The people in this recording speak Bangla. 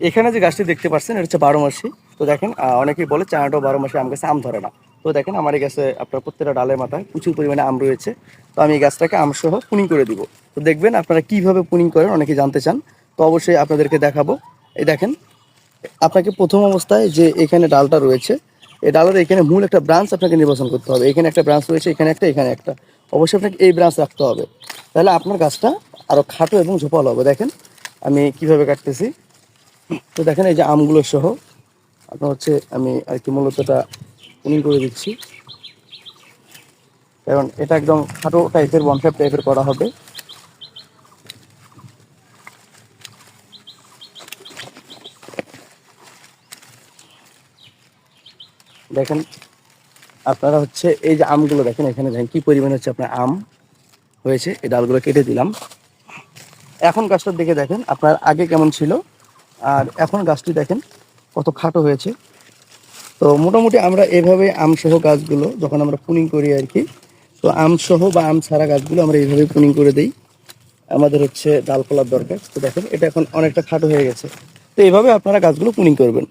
এখানে যে গাছটি দেখতে পাচ্ছেন, এটা হচ্ছে বারো মাসি। তো দেখেন অনেকেই বলে চানাটাও বারো মাসে আম গাছে আম ধরে না। তো দেখেন, আমার এই গাছে আপনার প্রত্যেকটা ডালের মাথায় প্রচুর পরিমাণে আম রয়েছে। তো আমি এই গাছটাকে আম সহ পুনিং করে দিব। তো দেখবেন, আপনারা কীভাবে পুনিং করেন অনেকে জানতে চান। তো অবশ্যই আপনাদেরকে দেখাবো। এই দেখেন, আপনাকে প্রথম অবস্থায় যে এখানে ডালটা রয়েছে, এই ডালের এখানে মূল একটা ব্রাঞ্চ আপনাকে নির্বাচন করতে হবে। এখানে একটা ব্রাঞ্চ রয়েছে, এখানে একটা এখানে একটা। অবশ্যই আপনাকে এই ব্রাঞ্চ রাখতে হবে। তাহলে আপনার গাছটা আরও খাটো এবং ঝোপালো হবে। দেখেন, আমি কীভাবে কাটতেছি। তো দেখেন এই যে আমগুলো সহ, আপনার হচ্ছে আমি আর কি মূলত এটা পুনিং করে দিচ্ছি। কারণ এটা একদম খাটো টাইপের বনসাপ টাইপের করা হবে। দেখেন, আপনারা হচ্ছে এই যে আমগুলো দেখেন, এখানে দেখেন কি পরিমাণে হচ্ছে আপনার আম হয়েছে। এই ডালগুলো কেটে দিলাম। এখন গাছটার দিকে দেখেন, আপনার আগে কেমন ছিল? আর এখন গাছটি দেখেন কত খাটো হয়েছে। তো মোটামুটি আমরা এভাবে আম সহ গাছগুলো যখন আমরা পুনিং করি আর কি, তো আম সহ বা আম ছাড়া গাছগুলো আমরা এইভাবে পুনিং করে দিই। আমাদের হচ্ছে ডাল ফলার দরকার। তো দেখেন এটা এখন অনেকটা খাটো হয়ে গেছে। তো এইভাবে আপনারা গাছগুলো পুনিং করবেন।